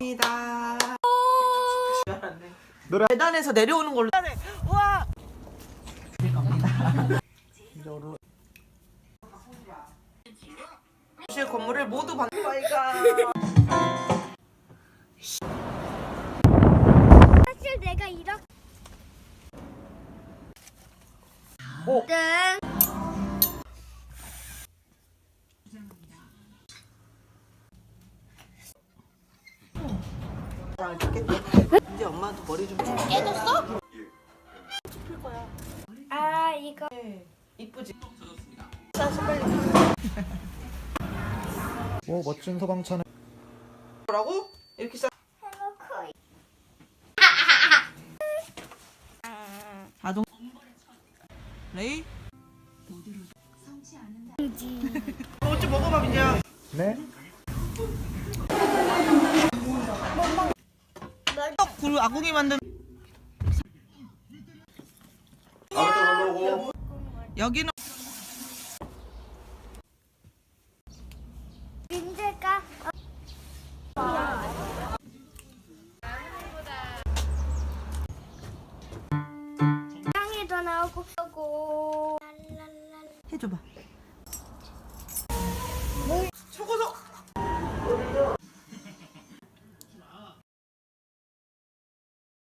입니다. 노래- 계단에서 내려오는 걸로. 와. 실 건물을 모두 반가이가 사실 내가 이렇게 오. 땡. 이제 엄마한테 머리 좀 좀. 깨졌어? 아 이거. 이쁘지? 오 멋진 소방차는 뭐라고? 이렇게 싹. 해놓고 자동. 레이? 어찌 먹어봐 민지야 네 구루 아궁이 만든 여기는 민재가 땅에도 나오고. 해줘봐